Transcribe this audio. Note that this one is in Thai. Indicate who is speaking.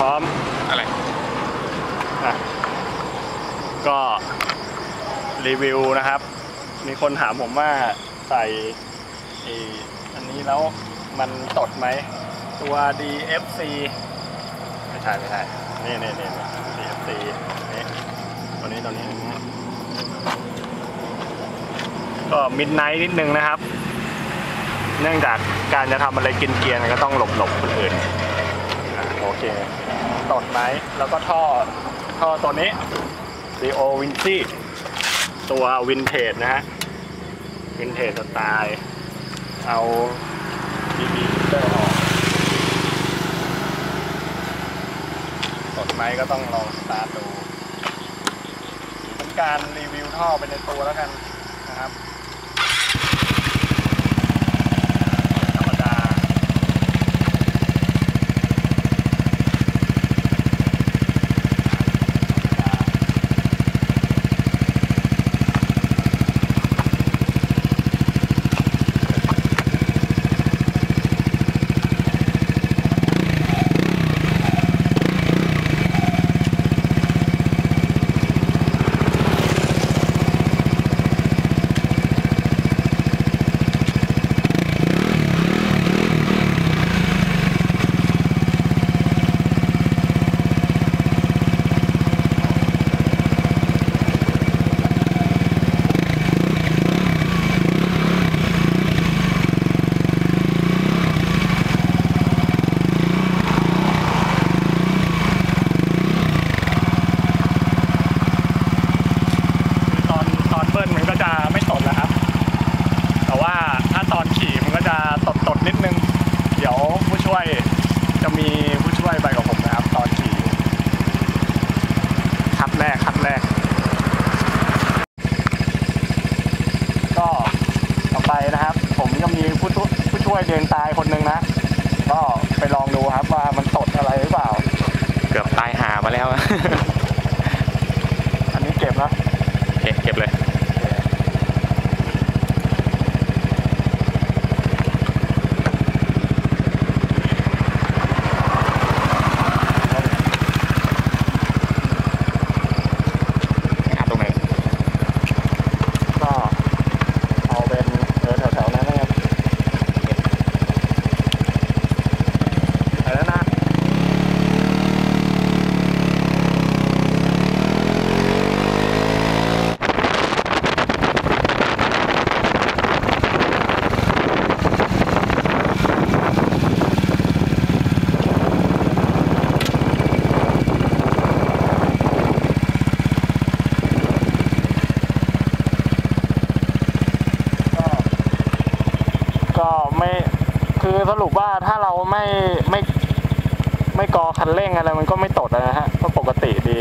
Speaker 1: พร้อม
Speaker 2: อะไร
Speaker 1: อะก็รีวิวนะครับ มีคนถามผมว่าใส่ไอ้อันนี้แล้วมันตดไหม ตัว DFC ไม่ใช่ไม่ใช่นี่นี่นี่นี่ DFC นี่ตัวนี้ตัวนี้ ก็มิดไนท์นิดนึงนะครับ เนื่องจากการจะทำอะไรกินเกรียนก็ต้องหลบหลบคนอื่นอะโอ เคตดไหมแล้วก็ท่อท่อตัวนี้ d ีโอวินซี่ตัววินเทจนะฮะวินเทจสไตล์เอาบีบีเตอร์ออกตดไหมก็ต้องลองสตาร์ทดูเป็นการรีวิวท่อไปในตัวแล้วกันนะครับ ธรรมดา ตอนตอนเบิ้ลมันก็ จะไม่ตดแล้วครับ แต่ว่าถ้าตอนขี่มันก็จะตดตดๆนิดนึง เดี๋ยวผู้ช่วยจะมีผู้ช่วยไปกับผมนะครับ ตอนขี่อยู่คัดแรกคัดแรก ก็ต่อไปนะครับ ผมก็มีผู้ช่วยผู้ช่วยเดินตายคนหนึ่งนะ ก็ไปลองดูครับว่ามันตดอะไรหรือเปล่า
Speaker 2: เกือบตายหามาแล้ว
Speaker 1: อันนี้เก็บนะ
Speaker 2: โอเคเก็บเลย อาตรงไหน
Speaker 1: ก็เอาเป็นเออแถวๆนั้นนะครับไปแล้วนะ ก็ ก็ไม่คือสรุปว่าถ้าเราไม่ไม่ไม่กอคันเร่งอะไรมันก็ไม่ตดนะฮะก็ปกติดี